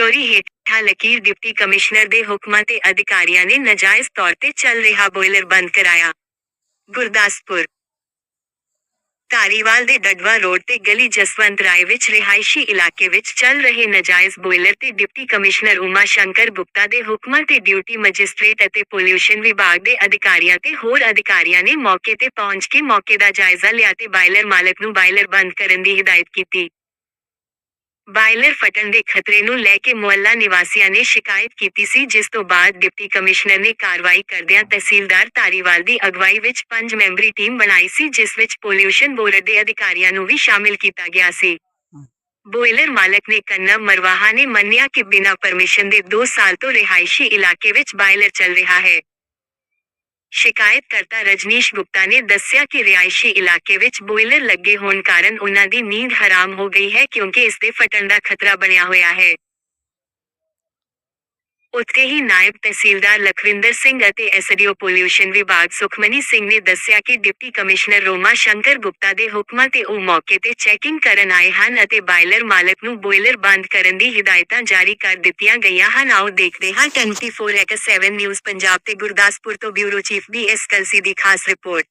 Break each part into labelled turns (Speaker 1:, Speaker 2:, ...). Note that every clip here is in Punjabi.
Speaker 1: ਚੋਰੀ ਹੇਠਾਂ ਲਕੀਰ ਡਿਪਟੀ ਕਮਿਸ਼ਨਰ ਦੇ ਹੁਕਮਾਂ ਤੇ ਅਧਿਕਾਰੀਆਂ ਨੇ ਨਾਜਾਇਜ਼ ਤੌਰ ਤੇ ਚੱਲ ਰਿਹਾ ਬੋਇਲਰ ਬੰਦ ਕਰਾਇਆ। ਗੁਰਦਾਸਪੁਰ। ਧਾਰੀਵਾਲ ਦੇ ਡਡਵਾ ਰੋਡ ਤੇ ਗਲੀ ਜਸਵੰਤ ਰਾਏ ਵਿੱਚ ਰਿਹਾਇਸ਼ੀ ਇਲਾਕੇ ਵਿੱਚ ਚੱਲ ਰਹੇ ਨਾਜਾਇਜ਼ ਬੋਇਲਰ ਤੇ ਡਿਪਟੀ ਕਮਿਸ਼ਨਰ ਉਮਾ ਸ਼ੰਕਰ ਗੁਪਤਾ ਦੇ ਹੁਕਮਾਂ ਤੇ ਡਿਊਟੀ ਮੈਜਿਸਟ੍ਰੇਟ ਅਤੇ ਪੋਲਿਊਸ਼ਨ ਵਿਭਾਗ ਦੇ ਅਧਿਕਾਰੀਆਂ ਤੇ ਹੋਰ ਅਧਿਕਾਰੀਆਂ ਨੇ ਮੌਕੇ ਤੇ ਪਹੁੰਚ ਕੇ ਮੌਕੇ ਦਾ ਜਾਇਜ਼ਾ ਲਿਆ ਤੇ ਬਾਇਲਰ ਮਾਲਕ ਨੂੰ ਬਾਇਲਰ ਬੰਦ ਕਰਨ ਦੀ ਹਦਾਇਤ ਕੀਤੀ। ਬਾਇਲਰ ਫਟਣ ਦੇ ਖਤਰੇ ਨੂੰ ਲੈ ਕੇ ਮੁਹੱਲਾ ਨਿਵਾਸੀਆਂ ਨੇ ਸ਼ਿਕਾਇਤ ਕੀਤੀ ਸੀ, ਜਿਸ ਤੋਂ ਬਾਅਦ ਡਿਪਟੀ ਕਮਿਸ਼ਨਰ ਨੇ ਕਾਰਵਾਈ ਕਰਦਿਆਂ ਤਹਿਸੀਲਦਾਰ ਧਾਰੀਵਾਲ ਦੀ ਅਗਵਾਈ ਵਿੱਚ ਪੰਜ ਮੈਂਬਰੀ ਟੀਮ ਬਣਾਈ ਸੀ, ਜਿਸ ਵਿੱਚ ਪੋਲਿਊਸ਼ਨ ਬੋਰਡ ਦੇ ਅਧਿਕਾਰੀਆਂ ਨੂੰ ਵੀ ਸ਼ਾਮਿਲ ਕੀਤਾ ਗਿਆ ਸੀ। ਬੋਇਲਰ ਮਾਲਕ ਨੇ ਕੰਨਾ ਮਰਵਾਹਾ ਨੇ ਮੰਨਿਆ ਕਿ ਬਿਨਾਂ ਪਰਮਿਸ਼ਨ ਦੇ 2 ਸਾਲ ਤੋਂ ਰਿਹਾਇਸ਼ੀ ਇਲਾਕੇ ਵਿੱਚ ਬਾਇਲਰ ਚੱਲ ਰਿਹਾ ਹੈ। ਸ਼ਿਕਾਇਤਕਰਤਾ ਰਜਨੀਸ਼ ਗੁਪਤਾ ਨੇ ਦੱਸਿਆ ਕਿ ਰਿਹਾਇਸ਼ੀ ਇਲਾਕੇ ਵਿੱਚ ਬੋਇਲਰ ਲੱਗੇ ਹੋਣ ਕਾਰਨ ਉਨ੍ਹਾਂ ਦੀ ਨੀਂਦ ਹਰਾਮ ਹੋ ਗਈ ਹੈ ਕਿਉਂਕਿ ਇਸ ਦੇ ਫਟਣ ਦਾ ਖਤਰਾ ਬਣਿਆ ਹੋਇਆ ਹੈ। ਉੱਥੇ ਹੀ ਨਾਇਬ ਤਹਿਸੀਲਦਾਰ ਲਖਵਿੰਦਰ ਸਿੰਘ ਅਤੇ ਐਸਡੀਓ ਪੋਲਿਊਸ਼ਨ ਵਿਭਾਗ ਸੁਖਮਨੀ ਸਿੰਘ ਨੇ ਦੱਸਿਆ ਕਿ ਡਿਪਟੀ ਕਮਿਸ਼ਨਰ ਰੋਮਾ ਸ਼ੰਕਰ ਗੁਪਤਾ ਦੇ ਹੁਕਮਾਂ ਤੇ ਉਹ ਮੌਕੇ ਤੇ ਚੈਕਿੰਗ ਕਰਨ ਆਏ ਹਨ ਅਤੇ ਬਾਇਲਰ ਮਾਲਕ ਨੂੰ ਬੋਇਲਰ ਬੰਦ ਕਰਨ ਦੀ ਹਦਾਇਤਾਂ ਜਾਰੀ ਕਰ ਦਿੱਤੀਆਂ ਗਈਆਂ ਹਨ। ਆਓ ਦੇਖਦੇ ਹਾਂ 24x7 ਨਿਊਜ਼ ਪੰਜਾਬ ਤੇ ਗੁਰਦਾਸਪੁਰ ਤੋਂ bureau chief B S Kalsi ਦੀ ਖਾਸ ਰਿਪੋਰਟ।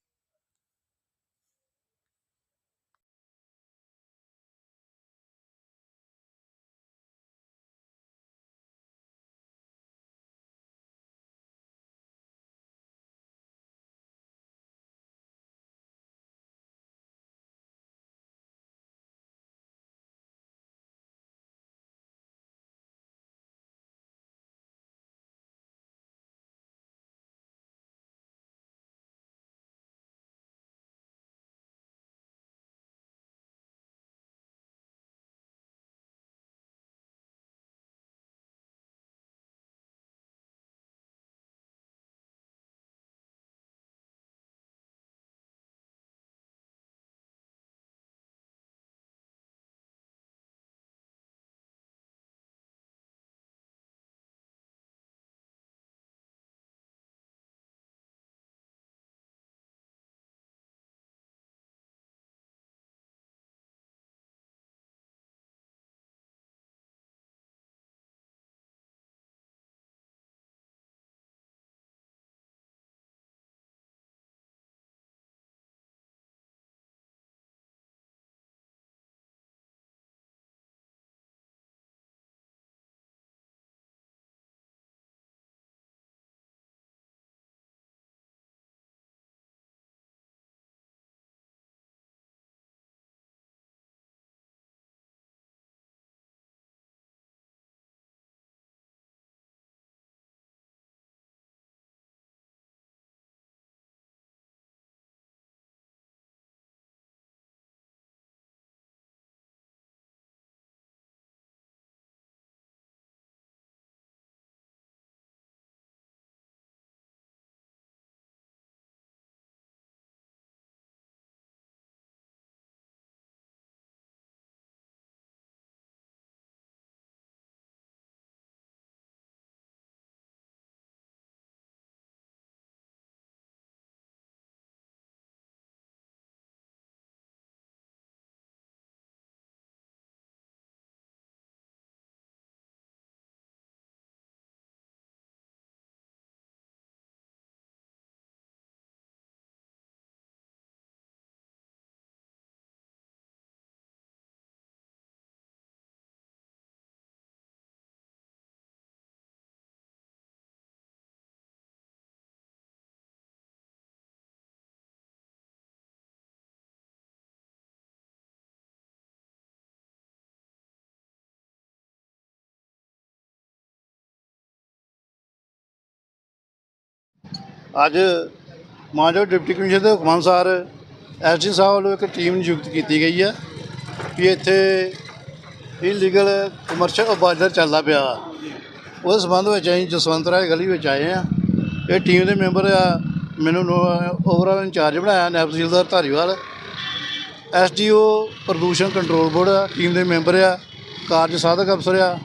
Speaker 2: ਅੱਜ ਮਾਨਯੋਗ ਡਿਪਟੀ ਕਮਿਸ਼ਨਰ ਦੇ ਹੁਕਮ ਅਨੁਸਾਰ ਐਸਡੀ ਸਾਹਿਬ ਵੱਲੋਂ ਇੱਕ ਟੀਮ ਨਿਯੁਕਤ ਕੀਤੀ ਗਈ ਹੈ ਵੀ ਇੱਥੇ ਇਲੀਗਲ ਕਮਰਸ਼ੀਅਲ ਬਾਜ਼ਾਰ ਚੱਲਦਾ ਪਿਆ। ਉਸ ਸੰਬੰਧ ਵਿੱਚ ਅਸੀਂ ਜਸਵੰਤ ਰਾਏ ਗਲੀ ਵਿੱਚ ਆਏ ਆ ਇਹ ਟੀਮ ਦੇ ਮੈਂਬਰ ਆ, ਮੈਨੂੰ ਓਵਰਆਲ ਇੰਚਾਰਜ ਬਣਾਇਆ ਨਾਇਬ ਤਹਿਸੀਲਦਾਰ ਧਾਰੀਵਾਲ। ਐਸਡੀਓ ਪ੍ਰਦੂਸ਼ਣ ਕੰਟਰੋਲ ਬੋਰਡ ਆ ਟੀਮ ਦੇ ਮੈਂਬਰ ਆ, ਕਾਰਜ ਸਾਧਕ ਅਫਸਰ ਆ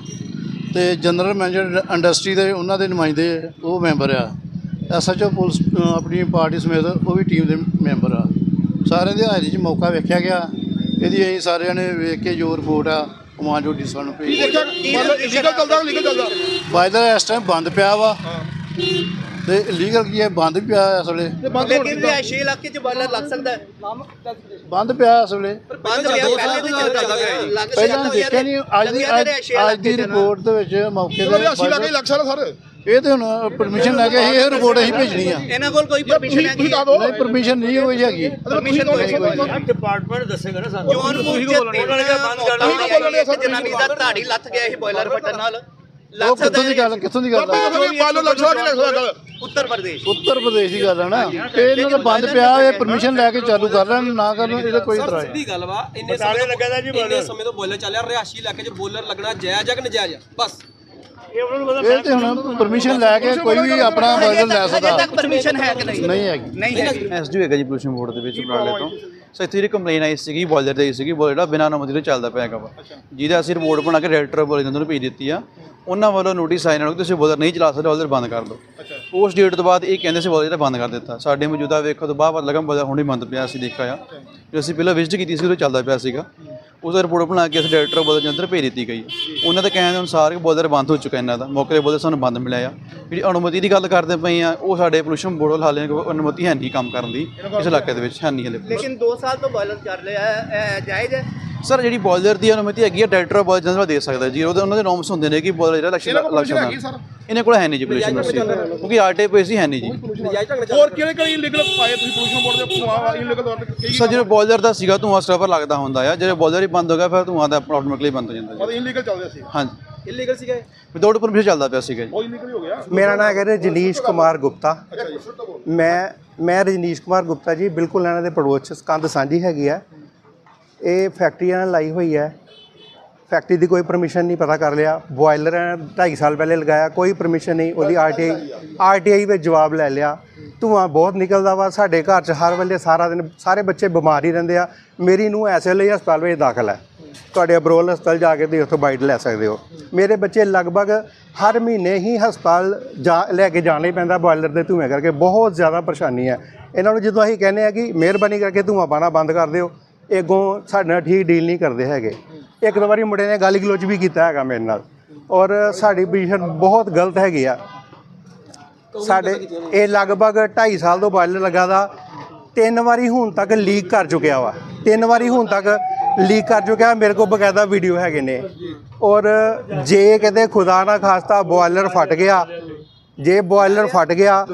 Speaker 2: ਤੇ ਜਨਰਲ ਮੈਨੇਜਰ ਇੰਡਸਟਰੀ ਦੇ ਉਹਨਾਂ ਦੇ ਨੁਮਾਇੰਦੇ ਉਹ ਮੈਂਬਰ ਆ। ਐਸਐਚਓ ਪੁਲਿਸ ਆਪਣੀ ਪਾਰਟੀ ਸਮੇਤ ਉਹ ਵੀ ਟੀਮ ਦੇ ਮੈਂਬਰ ਆ। ਸਾਰਿਆਂ ਦੀ ਹਾਜ਼ਰੀ 'ਚ ਮੌਕਾ ਵੇਖਿਆ ਗਿਆ। ਇਹਦੀ ਅਸੀਂ ਸਾਰਿਆਂ ਨੇ ਵੇਖ ਕੇ ਜੋ ਰਿਪੋਰਟ ਆ ਕਮਾਂਡ ਡਿਊਟੀ ਸਾਨੂੰ ਭੇਜ।
Speaker 3: ਲੀਗਲ ਚੱਲਦਾ ਲੀਗਲ ਚੱਲਦਾ।
Speaker 2: ਬਾਇਦਰ ਇਸ ਟਾਈਮ ਬੰਦ ਪਿਆ ਵਾ। ਤੇ ਲੀਗਲ ਕੀ ਹੈ? ਬੰਦ ਵੀ ਪਿਆ ਇਸ ਵੇਲੇ।
Speaker 3: ਤੇ ਬੰਦ
Speaker 4: ਲੇਕਿਨ ਰਿਹਾਇਸ਼ੀ ਇਲਾਕੇ 'ਚ ਬਾਇਲਰ ਲੱਗ ਸਕਦਾ ਹੈ।
Speaker 2: ਬੰਦ ਪਿਆ ਇਸ ਵੇਲੇ।
Speaker 4: ਬੰਦ ਪਿਆ ਪਹਿਲੇ ਹੈ ਲੱਗ
Speaker 2: ਪਹਿਲਾਂ ਦੇਖਿਆ ਨਹੀਂ ਅੱਜ ਦੀ ਅੱਜ ਦੀ ਰਿਪੋਰਟ ਦੇ ਵਿੱਚ ਮੌਕੇ
Speaker 3: ਚਲੋ ਵੀ ਅਸੀਂ ਲੱਗੇ ਸਕਦਾ ਸਰ।
Speaker 2: ਇਹ ਤੇ ਹੁਣ ਪਰਮਿਸ਼ਨ ਲੈ ਕੇ ਇਹ ਰਿਪੋਰਟ ਅਸੀਂ ਭੇਜਣੀ ਆ।
Speaker 4: ਇਹਨਾਂ ਕੋਲ ਕੋਈ ਪਰਮਿਸ਼ਨ ਹੈ
Speaker 2: ਨਹੀਂ। ਪਰਮਿਸ਼ਨ ਨਹੀਂ ਹੋਈ ਹੈਗੀ।
Speaker 4: ਪਰਮਿਸ਼ਨ
Speaker 5: ਡਿਪਾਰਟਮੈਂਟ ਦੱਸੇਗਾ ਨਾ ਸਾਨੂੰ।
Speaker 4: ਜੋਨਪੁਰ ਚ ਤਿੰਨ ਮੌਤਾਂ ਜਨਾਨੀ ਦਾ ਧਾੜੀ ਲੱਥ ਗਿਆ ਸੀ ਬੋਇਲਰ ਫਟਣ ਨਾਲ।
Speaker 2: ਉਹ ਕਿੱਥੋਂ ਦੀ ਗੱਲ ਕਿੱਥੋਂ ਦੀ ਗੱਲ ਆ?
Speaker 3: ਬਾਲੋ ਕਿ ਲੱਗ ਸਕਦਾ ਗੱਲ
Speaker 4: ਉੱਤਰ ਪ੍ਰਦੇਸ਼।
Speaker 2: ਉੱਤਰ ਪ੍ਰਦੇਸ਼ ਦੀ ਗੱਲ ਹੈ ਨਾ। ਤੇ ਇਹਨਾਂ ਦਾ ਬੰਦ ਪਿਆ ਇਹ ਪਰਮਿਸ਼ਨ ਲੈ ਕੇ ਚਾਲੂ ਕਰ ਲੈਣ ਨਾ ਕਰਨ ਇਹਦਾ ਕੋਈ ਇਤਰਾਜ਼ ਨਹੀਂ।
Speaker 6: ਸਿੱਧੀ ਗੱਲ ਵਾ ਇੰਨੇ ਸਮੇਂ ਲੱਗਾ ਦਾ ਜੀ ਇੰਨੇ ਸਮੇਂ ਤੋਂ ਬੋਲਰ ਚੱਲਿਆ ਰਿਹਾਸ਼ੀ ਇਲਾਕੇ 'ਚ ਬੋਲਰ ਲੱਗਣਾ ਜਾਇਜ਼ ਆ ਕਿ ਨਜਾਇਜ਼ ਆ? ਬਸ।
Speaker 2: ਇਹ ਤੇ ਹੁਣ ਪਰਮਿਸ਼ਨ ਲੈ ਕੇ ਕੋਈ ਵੀ ਆਪਣਾ ਬਰਗਰ ਲੈ
Speaker 4: ਅਜੇ
Speaker 2: ਸਕਦਾ।
Speaker 4: ਤੱਕ ਪਰਮਿਸ਼ਨ ਹੈ ਕਿ ਨਹੀਂ?
Speaker 2: ਨਹੀਂ ਹੈਗੀ।
Speaker 4: ਨਹੀਂ ਹੈ
Speaker 7: ਐਸਡੀ ਹੈਗਾ ਜੀ ਪੋਲੂਸ਼ਨ ਬੋਰਡ ਦੇ ਵਿੱਚ ਉਪਰਾਲੇ ਤੋਂ। ਸੋ ਇੱਥੇ ਜਿਹੜੀ ਕੰਪਲੇਨ ਆਈ ਸੀਗੀ ਬੋਇਲਰ ਦੀ ਆਈ ਸੀਗੀ ਬੋਇਲਰ ਜਿਹੜਾ ਬਿਨਾਂ ਅਨੁਮਤੀ ਤੋਂ ਚੱਲਦਾ ਪਿਆ ਹੈਗਾ ਵਾ। ਜਿਹਦਾ ਅਸੀਂ ਰਿਪੋਰਟ ਬਣਾ ਕੇ ਡਾਇਰੈਕਟਰ ਬੋਲੇ ਨੂੰ ਭੇਜ ਦਿੱਤੀ ਆ। ਉਹਨਾਂ ਵੱਲੋਂ ਨੋਟਿਸ ਆਇਆ ਨਾਲ ਕਿ ਤੁਸੀਂ ਬੋਇਲਰ ਨਹੀਂ ਚਲਾ ਸਕਦੇ ਬੋਇਲਰ ਬੰਦ ਕਰ ਦਿਓ। ਉਸ ਡੇਟ ਤੋਂ ਬਾਅਦ ਇਹ ਕਹਿੰਦੇ ਸੀ ਬੋਇਲਰ ਬੰਦ ਕਰ ਦਿੱਤਾ। ਸਾਡੇ ਮੌਜੂਦਾ ਵੇਖੋ ਤੋਂ ਬਾਅਦ ਪਤਾ ਲੱਗਾ ਬੋਇਲਰ ਹੁਣੇ ਬੰਦ ਪਿਆ ਅਸੀਂ ਦੇਖਿਆ ਆ। ਜੋ ਅਸੀਂ ਪਹਿਲਾਂ ਵਿਜ਼ਿਟ ਕੀਤੀ ਸੀ ਉਹ ਚੱਲਦਾ ਪਿਆ ਸੀਗਾ। ਉਸ ਰਿਪੋਰਟ ਬਣਾ ਕੇ ਅਸੀਂ ਡਾਇਰੈਕਟਰ ਬੋਲਰ ਜੰਦਰ ਭੇਜ ਦਿੱਤੀ ਗਈ ਉਹਨਾਂ ਦੇ ਕਹਿਣ ਦੇ ਅਨੁਸਾਰ ਬੋਲਰ ਬੰਦ ਹੋ ਚੁੱਕਾ ਇਹਨਾਂ ਦਾ। ਮੌਕੇ ਤੇ ਬੋਲਰ ਸਾਨੂੰ ਬੰਦ ਮਿਲਿਆ ਆ। ਜਿਹੜੀ ਅਨੁਮਤੀ ਦੀ ਗੱਲ ਕਰਦੇ ਪਏ ਆ, ਉਹ ਸਾਡੇ ਪੋਲੂਸ਼ਨ ਬੋਰਡ ਹਾਲੇ ਅਨੁਮਤੀ ਹੈ ਨਹੀਂ ਕੰਮ ਕਰਨ ਦੀ, ਇਸ ਇਲਾਕੇ ਦੇ ਵਿੱਚ ਹੈ ਨਹੀਂ ਹਲੇ।
Speaker 4: ਲੇਕਿਨ 2 ਸਾਲ ਤੋਂ ਬੋਇਲਰ ਚੱਲ ਰਿਹਾ ਜਾਇਜ਼ ਹੈ?
Speaker 7: ਸਰ ਜਿਹੜੀ ਬੋਲਰ ਦੀ ਅਨੁਮਤੀ ਹੈਗੀ ਹੈ ਡਾਇਰੈਕਟਰ ਬੋਲਰ ਜਨਰਲ ਦੇ ਸਕਦਾ ਜੀ। ਉਹਦੇ ਉਹਨਾਂ ਦੇ ਨੋਮਸ ਹੁੰਦੇ ਨੇ ਕਿ ਬੋਲਰ ਜਿਹੜਾ ਇਲੈਕਸ਼ਨ
Speaker 3: ਸਰ।
Speaker 7: ਇਹਨਾਂ ਕੋਲ ਹੈ ਨਹੀਂ ਜੀ ਪੋਲੂਸ਼ਨ ਕਿਉਂਕਿ ਆਰਟੀਆਈ ਪੋਲਿਸੀ ਹੈ ਨਹੀਂ ਜੀ।
Speaker 3: ਹੋਰ ਕਿਹੜੇ ਕਿਹੜੇ ਇਲੀਗਲ ਪਾਏ ਤੁਸੀਂ ਪੋਲੂਸ਼ਨ ਬੋਰਡ ਦੇ ਪਵਾ ਇਲੀਗਲ ਤੌਰ ਤੇ
Speaker 7: ਸਰ ਜਿਹੜਾ ਬੋਲਰ ਦਾ ਸੀਗਾ ਧੂਆਂ ਸਰਵਰ ਲੱਗਦਾ ਹੁੰਦਾ ਆ। ਜਿਹੜੇ ਬੋਲਰ ਹੀ ਬੰਦ ਹੋ ਗਿਆ ਫਿਰ ਧੂਆਂ ਦਾ ਆਟੋਮੈਟਿਕਲੀ ਬੰਦ ਹੋ ਜਾਂਦਾ ਜੀ।
Speaker 3: ਇਲੀਗਲ ਚੱਲਦੇ ਸੀ।
Speaker 7: ਹਾਂਜੀ।
Speaker 6: ਇਲੀਗਲ ਸੀਗਾ ਇਹ?
Speaker 7: ਵਿਦਆਊਟ ਪਰਮਿਸ਼ਨ ਚੱਲਦਾ ਪਿਆ ਸੀਗਾ ਜੀ।
Speaker 3: ਉਹ ਇਲੀਗਲ ਹੋ ਗਿਆ।
Speaker 8: ਮੇਰਾ ਨਾਮ ਹੈਗਾ ਰਜਨੀਸ਼ ਕੁਮਾਰ ਗੁਪਤਾ। ਮੈਂ ਮੈਂ ਰਜਨੀਸ਼ ਕੁਮਾਰ ਗੁਪਤਾ ਜੀ ਬਿਲਕੁਲ ਇਹਨਾਂ ਦੇ ਪੜੋਸ 'ਚ ਕੰਧ ਸਾਂਝੀ ਹੈਗੀ ਆ। ਇਹ ਫੈਕਟਰੀਆਂ ਨਾਲ ਲਾਈ ਹੋਈ ਹੈ। ਫੈਕਟਰੀ ਦੀ ਕੋਈ ਪਰਮਿਸ਼ਨ ਨਹੀਂ ਪਤਾ ਕਰ ਲਿਆ। ਬੋਇਲਰ 2.5 ਸਾਲ ਪਹਿਲੇ ਲਗਾਇਆ, ਕੋਈ ਪਰਮਿਸ਼ਨ ਨਹੀਂ। ਉਹਦੀ ਆਰਟੀਆਈ ਆਰਟੀਆਈ ਵਿੱਚ ਜਵਾਬ ਲੈ ਲਿਆ। ਧੂਆਂ ਬਹੁਤ ਨਿਕਲਦਾ ਵਾ। ਸਾਡੇ ਘਰ 'ਚ ਹਰ ਵੇਲੇ ਸਾਰਾ ਦਿਨ ਸਾਰੇ ਬੱਚੇ ਬਿਮਾਰ ਹੀ ਰਹਿੰਦੇ ਆ। ਮੇਰੀ ਨੂੰ ਐਸੇ ਲਈ ਹਸਪਤਾਲ ਵਿੱਚ ਦਾਖਲ ਹੈ। ਤੁਹਾਡੇ ਅਬਰੋਲ ਹਸਪਤਾਲ ਜਾ ਕੇ ਤੁਸੀਂ ਉੱਥੋਂ ਬਾਈਟ ਲੈ ਸਕਦੇ ਹੋ। ਮੇਰੇ ਬੱਚੇ ਲਗਭਗ ਹਰ ਮਹੀਨੇ ਹੀ ਹਸਪਤਾਲ ਜਾ, ਲੈ ਕੇ ਜਾਣਾ ਹੀ ਪੈਂਦਾ ਬੋਇਲਰ ਦੇ ਧੂਏ ਕਰਕੇ। ਬਹੁਤ ਜ਼ਿਆਦਾ ਪਰੇਸ਼ਾਨੀ ਹੈ। ਇਹਨਾਂ ਨੂੰ ਜਦੋਂ ਅਸੀਂ ਕਹਿੰਦੇ ਆ ਕਿ ਮਿਹਰਬਾਨੀ ਕਰਕੇ ਧੂਆਂ ਪਾਣਾ ਬੰਦ ਕਰ ਦਿਓ। ਅੱਗੋਂ ਸਾਡੇ ਨਾਲ ਠੀਕ ਡੀਲ ਨਹੀਂ ਕਰਦੇ ਹੈਗੇ। ਇੱਕ ਦੋ ਵਾਰੀ ਮੁੰਡੇ ਨੇ ਗਾਲੀ ਗਲੋਚ ਵੀ ਕੀਤਾ ਹੈਗਾ ਮੇਰੇ ਨਾਲ। ਔਰ ਸਾਡੀ ਪੋਜੀਸ਼ਨ ਬਹੁਤ ਗਲਤ ਹੈਗੀ ਆ। ਸਾਡੇ ਇਹ ਲਗਭਗ 2.5 ਸਾਲ ਤੋਂ ਬਾਇਲਰ ਲੱਗਾ ਦਾ। ਤਿੰਨ ਵਾਰੀ ਹੁਣ ਤੱਕ ਲੀਕ ਕਰ ਚੁੱਕਿਆ ਵਾ। ਤਿੰਨ ਵਾਰੀ ਹੁਣ ਤੱਕ ਲੀਕ ਕਰ ਚੁੱਕਿਆ। ਮੇਰੇ ਕੋਲ ਬਕਾਇਦਾ ਵੀਡੀਓ ਹੈਗੇ ਨੇ। ਔਰ ਜੇ ਕਿਤੇ ਖੁਦਾ ਨਾ ਖਾਸਤਾ ਬੋਇਲਰ ਫਟ ਗਿਆ, ਜੇ ਬੋਇਲਰ ਫਟ ਗਿਆ,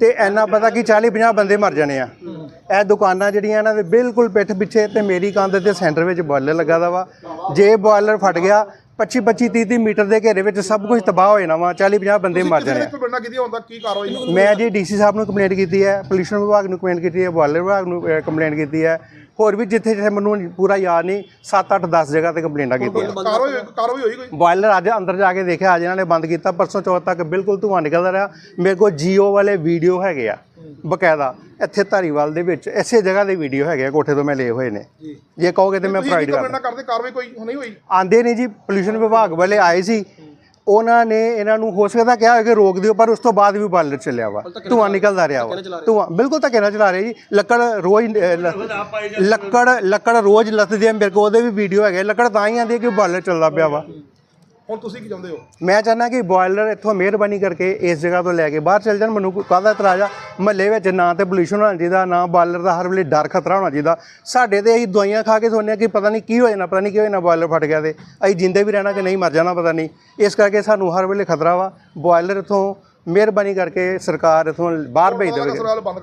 Speaker 8: ਤੇ ਇੰਨਾ ਪਤਾ ਕਿ 40 50 ਬੰਦੇ ਮਰ ਜਾਣੇ ਆ। ਇਹ ਦੁਕਾਨਾਂ ਜਿਹੜੀਆਂ ਇਹਨਾਂ ਦੇ ਬਿਲਕੁਲ ਪਿੱਠ ਪਿੱਛੇ ਤੇ ਮੇਰੀ ਕੰਧ ਦੇ ਸੈਂਟਰ ਵਿੱਚ ਬੋਇਲਰ ਲੱਗਾ ਦਾ ਵਾ। ਜੇ ਬੋਇਲਰ ਫਟ ਗਿਆ 25 25 30 30 ਮੀਟਰ ਦੇ ਘੇਰੇ ਵਿੱਚ ਸਭ ਕੁਝ ਤਬਾਹ ਹੋ ਜਾਣਾ ਵਾ 40 50 ਬੰਦੇ ਮਰ ਜਾਣੇ ਆ।
Speaker 3: ਕੋਈ ਬੰਦਾ ਕੀਤੀ ਹੁੰਦਾ ਕੀ ਕਾਰਵਾਈ ਨਹੀਂ
Speaker 8: ਮੈਂ ਜੀ ਡੀਸੀ ਸਾਹਿਬ ਨੂੰ ਕੰਪਲੇਂਟ ਕੀਤੀ ਹੈ ਪੋਲੂਸ਼ਨ ਵਿਭਾਗ ਨੂੰ ਕੰਪਲੇਂਟ ਕੀਤੀ ਹੈ ਬੋਇਲਰ ਵਿਭਾਗ ਨੂੰ ਕੰਪਲੇਂਟ ਕੀਤੀ ਹੈ। ਹੋਰ ਵੀ ਜਿੱਥੇ ਜਿੱਥੇ ਮੈਨੂੰ ਪੂਰਾ ਯਾਦ ਨਹੀਂ 7 8 10 ਜਗ੍ਹਾ ਤੇ ਕੰਪਲੇਂਟਾਂ ਕੀਤੀਆਂ।
Speaker 3: ਕਾਰਵਾਈ ਕਾਰਵਾਈ ਹੋਈ ਕੋਈ?
Speaker 8: ਬੋਇਲਰ ਅੱਜ ਅੰਦਰ ਜਾ ਕੇ ਦੇਖਿਆ ਅੱਜ ਇਹਨਾਂ ਨੇ ਬੰਦ ਕੀਤਾ ਪਰਸੋਂ ਚੌਥ ਤੱਕ ਬਿਲਕੁਲ ਧੂੰਆਂ ਨਿਕਲਦਾ ਰਿਹਾ। ਮੇਰੇ ਕੋਲ ਜੀਓ ਵਾਲੇ ਵੀਡੀਓ ਹੈਗੇ ਆ ਬਕਾਇਦਾ। ਇੱਥੇ ਧਾਰੀਵਾਲ ਦੇ ਵਿੱਚ ਇਸੇ ਜਗ੍ਹਾ ਦੇ ਵੀਡੀਓ ਹੈਗੇ ਆ ਕੋਠੇ ਤੋਂ ਮੈਂ ਲਏ ਹੋਏ ਨੇ। ਜੇ। ਕਹੋਗੇ ਤੇ ਮੈਂ ਪ੍ਰੋਵਾਈਡ ਕਰ
Speaker 3: ਕਰਦੇ ਕਾਰਵਾਈ ਕੋਈ ਨਹੀਂ ਹੋਈ?
Speaker 8: ਆਂਦੇ ਨਹੀਂ ਜੀ ਪੋਲੂਸ਼ਨ ਵਿਭਾਗ ਵਾਲੇ ਆਏ ਸੀ ਉਹਨਾਂ ਨੇ ਇਹਨਾਂ ਨੂੰ ਹੋ ਸਕਦਾ ਕਿਹਾ ਹੋਇਆ ਕਿ ਰੋਕ ਦਿਓ ਪਰ ਉਸ ਤੋਂ ਬਾਅਦ ਵੀ ਬਾਲਰ ਚੱਲਿਆ ਵਾ। ਧੂੰਆਂ ਨਿਕਲਦਾ ਰਿਹਾ ਵਾ। ਧੂੰਆਂ ਬਿਲਕੁਲ ਧੱਕੇ ਨਾਲ ਚਲਾ ਰਹੇ ਜੀ? ਲੱਕੜ ਰੋਜ਼ ਲੱਕੜ ਲੱਕੜ ਰੋਜ਼ ਲੱਥਦੀ ਹੈ ਮੇਰੇ ਕੋਲ ਉਹਦੇ ਵੀ ਵੀਡੀਓ ਹੈਗੇ ਲੱਕੜ ਤਾਂ ਹੀ ਆਂਦੀ ਹੈ ਕਿ ਬਾਲਰ ਚੱਲਦਾ ਪਿਆ ਵਾ।
Speaker 3: ਹੁਣ ਤੁਸੀਂ ਕੀ ਚਾਹੁੰਦੇ ਹੋ?
Speaker 8: ਮੈਂ ਚਾਹੁੰਦਾ ਕਿ ਬੋਇਲਰ ਇੱਥੋਂ ਮਿਹਰਬਾਨੀ ਕਰਕੇ ਇਸ ਜਗ੍ਹਾ ਤੋਂ ਲੈ ਕੇ ਬਾਹਰ ਚੱਲ ਜਾਣ। ਮੈਨੂੰ ਕਾਹਦਾ ਇਤਰਾਜ਼ ਆ? ਮਹੱਲੇ ਵਿੱਚ ਨਾ ਤੇ ਪੋਲੂਸ਼ਨ ਹੋਣਾ ਚਾਹੀਦਾ ਨਾ ਬਾਇਲਰ ਦਾ ਹਰ ਵੇਲੇ ਡਰ ਖਤਰਾ ਹੋਣਾ ਚਾਹੀਦਾ। ਸਾਡੇ ਤੇ ਅਸੀਂ ਦਵਾਈਆਂ ਖਾ ਕੇ ਹਾਂ ਕਿ ਪਤਾ ਨਹੀਂ ਕੀ ਹੋ ਜਾਣਾ ਪਤਾ ਨਹੀਂ ਕੀ ਹੋ ਜਾਣਾ ਬੋਇਲਰ ਫਟ ਗਿਆ ਤੇ। ਅਸੀਂ ਜਿੰਦੇ ਵੀ ਰਹਿਣਾ ਕਿ ਨਹੀਂ ਮਰ ਜਾਣਾ ਪਤਾ ਨਹੀਂ। ਇਸ ਕਰਕੇ ਸਾਨੂੰ ਹਰ ਵੇਲੇ ਖਤਰਾ ਵਾ। ਬੋਇਲਰ ਇੱਥੋਂ ਮਿਹਰਬਾਨੀ ਕਰਕੇ ਸਰਕਾਰ ਇੱਥੋਂ ਬਾਹਰ ਭੇਜ ਦੇਵੇ
Speaker 3: ਸਵਾਲ ਬੰਦ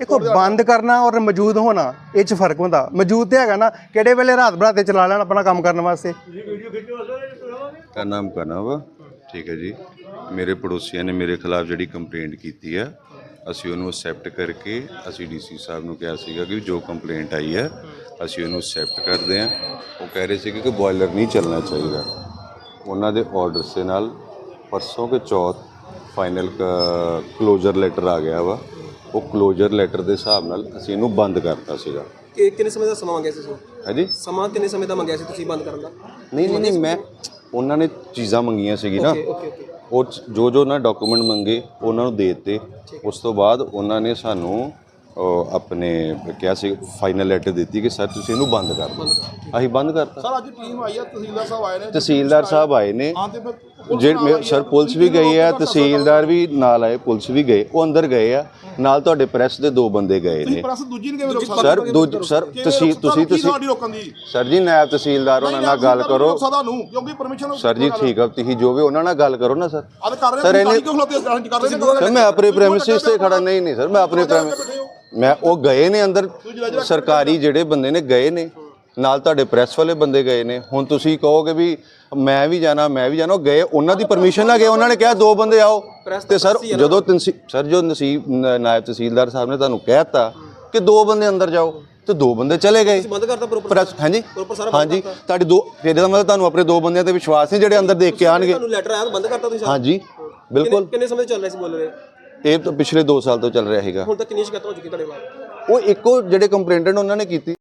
Speaker 8: ਦੇਖੋ ਬੰਦ ਕਰਨਾ ਔਰ ਮੌਜੂਦ ਹੋਣਾ ਇਹ ਚ ਫ਼ਰਕ ਹੁੰਦਾ। ਮੌਜੂਦ ਤੇ ਹੈਗਾ ਨਾ ਕਿਹੜੇ ਵੇਲੇ ਰਾਤ ਬਰਾਤੇ ਚਲਾ ਲੈਣ ਆਪਣਾ ਕੰਮ ਕਰਨ ਵਾਸਤੇ।
Speaker 9: का नाम कनव ਠੀਕ ਹੈ ਜੀ ਮੇਰੇ ਪੜੋਸੀਆਂ ਨੇ ਮੇਰੇ ਖਿਲਾਫ ਜਿਹੜੀ ਕੰਪਲੇਂਟ ਕੀਤੀ ਹੈ ਅਸੀਂ ਉਹਨੂੰ ਅਸੈਪਟ ਕਰਕੇ ਅਸੀਂ ਡੀਸੀ ਸਾਹਿਬ ਨੂੰ ਕਿਹਾ ਸੀਗਾ ਕਿ ਜੋ ਕੰਪਲੇਂਟ ਆਈ ਹੈ ਅਸੀਂ ਉਹਨੂੰ ਅਸੈਪਟ ਕਰਦੇ ਹਾਂ ਉਹ ਕਹਿ ਰਹੇ ਸੀ ਕਿ ਬੋਇਲਰ ਨਹੀਂ ਚੱਲਣਾ ਚਾਹੀਦਾ ਉਹਨਾਂ ਦੇ ਆਰਡਰਸ ਦੇ ਨਾਲ ਪਰਸੋਂ ਕੇ ਚੌਥ ਫਾਈਨਲ ਕਲੋਜ਼ਰ ਲੈਟਰ ਆ ਗਿਆ ਵਾ ਉਹ ਕਲੋਜ਼ਰ ਲੈਟਰ ਦੇ ਹਿਸਾਬ ਨਾਲ ਅਸੀਂ ਇਹਨੂੰ ਬੰਦ ਕਰਤਾ ਸੀਗਾ
Speaker 6: ਕਿ ਕਿੰਨੇ ਸਮੇਂ ਦਾ ਸਮਾਂ ਮੰਗਿਆ ਸੀ ਤੁਸੀਂ
Speaker 9: ਹਾਂਜੀ
Speaker 6: ਸਮਾਂ ਕਿੰਨੇ ਸਮੇਂ ਦਾ ਮੰਗਿਆ ਸੀ ਤੁਸੀਂ ਬੰਦ ਕਰਨ ਦਾ
Speaker 9: ਨਹੀਂ ਨਹੀਂ ਨਹੀਂ ਮੈਂ ਉਹਨਾਂ ਨੇ ਚੀਜ਼ਾਂ ਮੰਗੀਆਂ ਸੀਗੀ ਨਾ।
Speaker 6: ਓਕੇ ਓਕੇ
Speaker 9: ਉਹ 'ਚ ਜੋ ਜੋ ਨਾ ਡਾਕੂਮੈਂਟ ਮੰਗੇ ਉਹਨਾਂ ਨੂੰ ਦੇ ਦਿੱਤੇ। ਉਸ ਤੋਂ ਬਾਅਦ ਉਹਨਾਂ ਨੇ ਸਾਨੂੰ ਆਪਣੇ ਕਿਹਾ ਸੀ ਫਾਈਨਲ ਲੈਟਰ ਦਿੱਤੀ ਕਿ ਸਰ ਤੁਸੀਂ ਇਹਨੂੰ ਬੰਦ ਕਰ ਦਿਓ। ਅਸੀਂ ਬੰਦ ਕਰਤਾ।
Speaker 3: ਸਰ ਅੱਜ ਟੀਮ ਆਈ ਆ ਤਹਿਸੀਲਦਾਰ ਸਾਹਿਬ ਆਏ ਨੇ।
Speaker 9: ਤਹਿਸੀਲਦਾਰ ਸਾਹਿਬ ਆਏ ਨੇ।
Speaker 3: ਹਾਂ ਤੇ ਫਿਰ
Speaker 9: ਜਿਹੜੇ ਸਰ ਪੁਲਿਸ ਵੀ ਗਈ ਹੈ ਤਹਿਸੀਲਦਾਰ ਵੀ ਨਾਲ ਆਏ ਪੁਲਿਸ ਵੀ ਗਏ ਉਹ ਅੰਦਰ ਗਏ ਆ। ਨਾਲ ਤੁਹਾਡੇ ਪ੍ਰੈਸ ਦੇ ਦੋ ਬੰਦੇ ਗਏ ਨੇ।
Speaker 3: ਪ੍ਰੈਸ ਦੂਜੀ ਨੂੰ ਕਿਵੇਂ ਰੋਕ ਸਕਦੇ
Speaker 9: ਸਰ ਦੂਜ ਸਰ ਤੁਸੀਂ ਤੁਸੀਂ ਤੁਸੀਂ
Speaker 3: ਸਾਡੀ ਰੋਕਣ ਦੀ?
Speaker 9: ਸਰ ਜੀ ਨਾਇਬ ਤਹਿਸੀਲਦਾਰ ਉਹਨਾਂ ਨਾਲ ਗੱਲ ਕਰੋ।
Speaker 3: ਕਿਉਂਕਿ ਪਰਮਿਸ਼ਨ
Speaker 9: ਸਰ ਜੀ ਠੀਕ ਆ ਤੁਸੀਂ ਜੋ ਵੀ ਉਹਨਾਂ ਨਾਲ ਗੱਲ ਕਰੋ ਨਾ ਸਰ। ਸਰ, ਇਹਨੇ- ਸਰ ਮੈਂ ਆਪਣੇ ਪ੍ਰੈਮਿਸਿਸ ਤੇ ਖੜਾ ਨਹੀਂ ਨਹੀਂ ਸਰ ਮੈਂ ਆਪਣੇ ਪ੍ਰੈਮਿਸ ਮੈਂ ਉਹ ਗਏ ਨੇ ਅੰਦਰ ਸਰਕਾਰੀ ਜਿਹੜੇ ਬੰਦੇ ਨੇ ਗਏ ਨੇ। ਨਾਲ ਤੁਹਾਡੇ ਪ੍ਰੈਸ ਵਾਲੇ ਬੰਦੇ ਗਏ ਨੇ। ਹੁਣ ਤੁਸੀਂ ਕਹੋਗੇ ਵੀ ਮੈਂ ਵੀ ਜਾਣਾ ਮੈਂ ਵੀ ਜਾਣਾ ਉਹ ਗਏ ਉਹਨਾਂ ਦੀ ਪਰਮਿਸ਼ਨ ਨਾਲ ਗਏ ਉਹਨਾਂ ਨੇ ਕਿਹਾ ਦੋ ਬੰਦੇ ਆਓ। ਤੇ ਸਰ ਜਦੋਂ ਸਰ ਜੋ ਨਸੀਬ ਨਾਇਬ ਤਹਿਸੀਲਦਾਰ ਸਾਹਿਬ ਨੇ ਤੁਹਾਨੂੰ ਕਹਿਤਾ ਕਿ ਦੋ ਬੰਦੇ ਅੰਦਰ ਜਾਓ ਤੇ ਦੋ ਬੰਦੇ ਚਲੇ ਗਏ।
Speaker 6: ਬੰਦ ਕਰਤਾ ਪ੍ਰੋਪਰ
Speaker 9: ਹਾਂਜੀ। ਹਾਂਜੀ। ਤੁਹਾਡੇ ਦੋ ਫਿਰ ਇਹਦਾ ਮਤਲਬ ਤੁਹਾਨੂੰ ਆਪਣੇ ਦੋ ਬੰਦਿਆਂ ਤੇ ਵਿਸ਼ਵਾਸ ਨਹੀਂ ਜਿਹੜੇ ਅੰਦਰ ਦੇਖ ਕੇ ਆਣਗੇ।
Speaker 6: ਤੁਹਾਨੂੰ ਲੈਟਰ ਆਇਆ ਬੰਦ ਕਰਤਾ ਤੁਸੀਂ?
Speaker 9: ਹਾਂਜੀ। ਬਿਲਕੁਲ।
Speaker 6: ਕਿੰਨੇ- ਸਮੇਂ ਚੱਲ ਰਿਹਾ ਸੀ ਬੋਲ ਰਹੇ?
Speaker 9: ਇਹ ਤਾਂ ਪਿਛਲੇ 2 ਸਾਲ ਤੋਂ ਚੱਲ ਰਿਹਾ ਹੈਗਾ।
Speaker 6: ਹੁਣ ਤੱਕ ਕਿੰਨੀ ਸ਼ਿਕਾਇਤ ਹੋ ਚੁੱਕੀ ਤੁਹਾਡੇ ਨਾਲ
Speaker 9: ਉਹ ਇੱਕੋ ਜਿਹੜੇ ਕੰਪਲੇਂਟੈਂਟ ਉਹਨਾਂ ਨੇ ਕੀਤੀ।